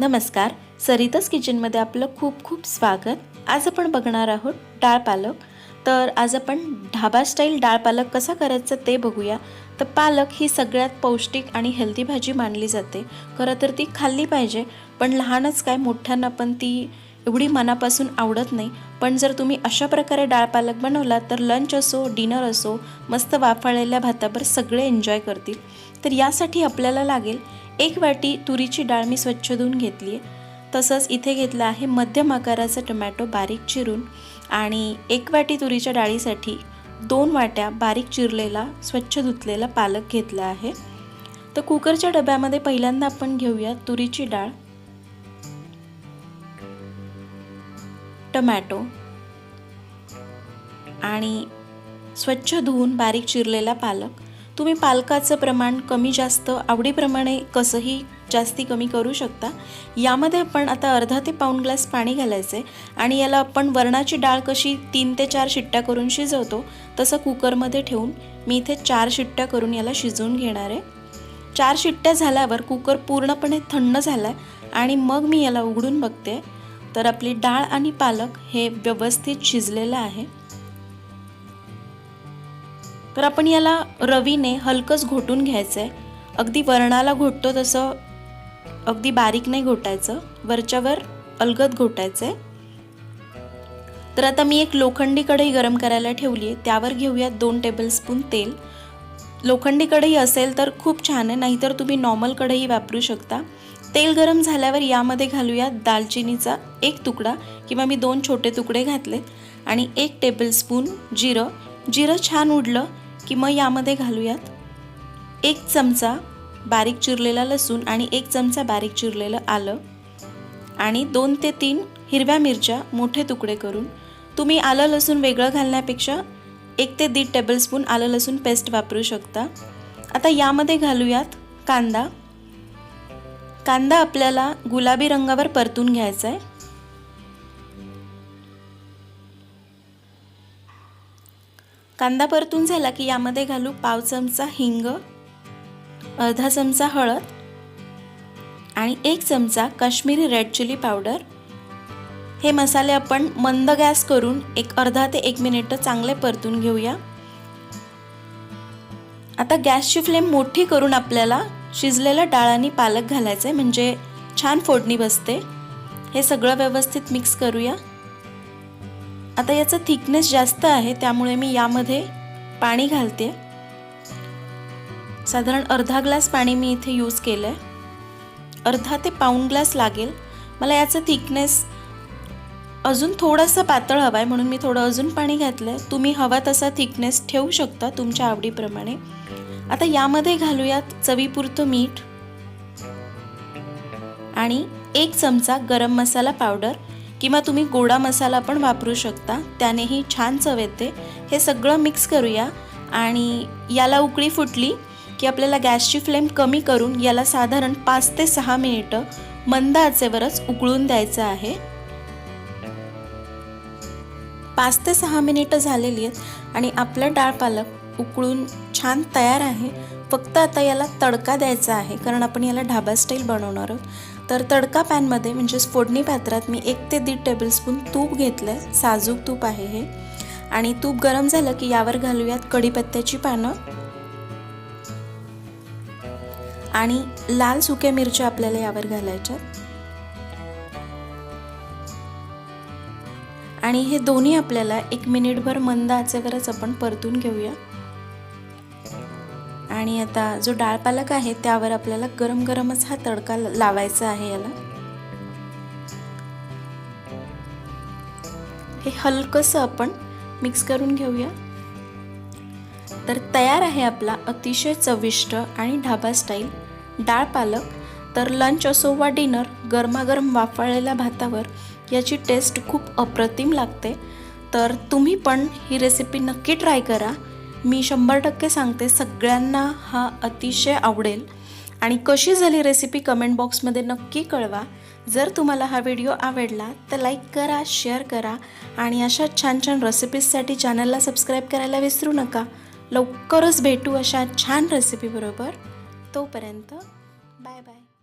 नमस्कार. सरिताच किचनमध्ये आपलं खूप खूप स्वागत. आज आपण बघणार आहोत डाळ पालक. तर आज आपण ढाबा स्टाईल डाळ पालक कसा करायचा ते बघूया. तर पालक ही सगळ्यात पौष्टिक आणि हेल्दी भाजी मानली जाते. खरं तर ती खाल्ली पाहिजे पण लहानच काय मोठ्यांना पण ती एवढी मनापासून आवडत नाही. पण जर तुम्ही अशा प्रकारे डाळ पालक बनवला तर लंच असो डिनर असो मस्त वाफाळलेल्या भातावर सगळे एन्जॉय करतील. तर यासाठी आपल्याला लागेल एक वाटी तुरीची डाळ मी स्वच्छ धुवून घेतली आहे. तसंच इथे घेतलं आहे मध्यम आकाराचा टमॅटो बारीक चिरून आणि एक वाटी तुरीच्या डाळीसाठी दोन वाट्या बारीक चिरलेला स्वच्छ धुतलेला पालक घेतला आहे. तर कुकरच्या डब्यामध्ये पहिल्यांदा आपण घेऊया तुरीची डाळ टमॅटो आणि स्वच्छ धुवून बारीक चिरलेला पालक. तुम्ही पालकाचं प्रमाण कमी जास्त आवडीप्रमाणे कसंही जास्ती कमी करू शकता. यामध्ये आपण आता अर्धा ते पाऊण ग्लास पाणी घालायचं आहे आणि याला आपण वरणाची डाळ कशी तीन ते चार शिट्ट्या करून शिजवतो तसं कुकरमध्ये ठेवून मी इथे चार शिट्ट्या करून याला शिजवून घेणार आहे. चार शिट्ट्या झाल्यावर कुकर पूर्णपणे थंड झाला आहे आणि मग मी याला उघडून बघते. तर आपली डाळ आणि पालक हे व्यवस्थित शिजलेलं आहे. तर आपण याला रवीने हलकंच घोटून घ्यायचं आहे अगदी वरणाला घोटतो तसं अगदी बारीक नाही घोटायचं. वरच्यावर अलगद घोटायचं आहे तर आता मी एक लोखंडी कढई गरम करायला ठेवली आहे त्यावर घेऊयात दोन टेबलस्पून तेल. लोखंडी कढई असेल तर खूप छान आहे नाहीतर तुम्ही नॉर्मल कढई वापरू शकता. तेल गरम झाल्यावर यामध्ये घालूया दालचिनीचा एक तुकडा किंवा मी दोन छोटे तुकडे घातले आणि एक टेबलस्पून जिरं. जिरं छान उडलं की मग यामध्ये घालूयात एक चमचा बारीक चिरलेला लसूण आणि एक चमचा बारीक चिरलेलं आलं आणि दोन ते तीन हिरव्या मिरच्या मोठे तुकडे करून तुम्ही आलं लसूण वेगळं घालण्यापेक्षा एक ते दीड टेबलस्पून आलं लसूण पेस्ट वापरू शकता. आता यामध्ये घालूयात कांदा. कांदा आपल्याला गुलाबी रंगावर परतून घ्यायचा आहे कांदा परतून झाला की यामध्ये घालू पाव चमचा हिंग अर्धा चमचा हळद आणि एक चमचा काश्मीरी रेड चिली पावडर. हे मसाले आपण मंद गॅस करून एक अर्धा ते एक मिनिट चांगले परतून घेऊया. आता गॅसची फ्लेम मोठी करून आपल्याला शिजलेलं डाळ आणि पालक घालायचं आहे म्हणजे छान फोडणी बसते. हे सगळं व्यवस्थित मिक्स करूया. आता याचं थिकनेस जास्त आहे त्यामुळे मी यामध्ये पाणी घालते. साधारण अर्धा ग्लास पाणी मी इथे यूज केलं आहे अर्धा ते पाऊण ग्लास लागेल. मला याचं थिकनेस अजून थोडंसं पातळ हवं आहे म्हणून मी थोडं अजून पाणी घातलं आहे तुम्ही हवा तसा थिकनेस ठेवू शकता तुमच्या आवडीप्रमाणे. आता यामध्ये घालूयात चवीपुरतं मीठ आणि एक चमचा गरम मसाला पावडर. किंवा तुम्ही गोडा मसाला पण वापरू शकता. त्यानेही छान चव येते. हे सगळं मिक्स करूया. आणि याला उकळी फुटली की आपल्याला गॅसची फ्लेम कमी करून याला साधारण पाच ते सहा मिनिटं मंद आचेवरच उकळून द्यायचं आहे. पाच ते सहा मिनिटं झालेली आहेत आणि आपलं डाळ पालक उकळून छान तयार आहे. फक्त आता याला तडका द्यायचा आहे कारण आपण याला ढाबा स्टाईल बनवणार आहोत. तर तडका पॅनमध्ये म्हणजेच फोडणी पात्रात मी एक ते दीड टेबलस्पून तूप घेतलं आहे साजूक तूप आहे हे. आणि तूप गरम झालं की यावर घालूयात कढीपत्त्याची पानं. आणि लाल सुक्या मिरच्या आपल्याला यावर घालायच्या. आणि हे दोन्ही आपल्याला एक मिनिटभर मंद आचेवरच आपण परतून घेऊया. आणि आता जो डाळ पालक आहे त्यावर आपल्याला गरम गरमच हा तडका लावायचा आहे याला. हे हलकंसं आपण मिक्स करून घेऊया. तर तयार आहे आपला अतिशय चविष्ट आणि ढाबा स्टाईल डाळ पालक. तर लंच असो वा डिनर गरमागरम वाफाळलेल्या भातावर याची टेस्ट खूप अप्रतिम लागते. तर तुम्ही पण ही रेसिपी नक्की ट्राय करा. मी शंभर टक्के सांगते सगळ्यांना हा अतिशय आवडेल. आणि कशी झाली रेसिपी कमेंट बॉक्समध्ये नक्की कळवा. जर तुम्हाला हा व्हिडिओ आवडला तर लाईक करा शेअर करा. आणि अशा छान छान रेसिपीजसाठी चॅनलला सबस्क्राईब करायला विसरू नका. लवकरच भेटू अशा छान रेसिपीबरोबर तोपर्यंत बाय बाय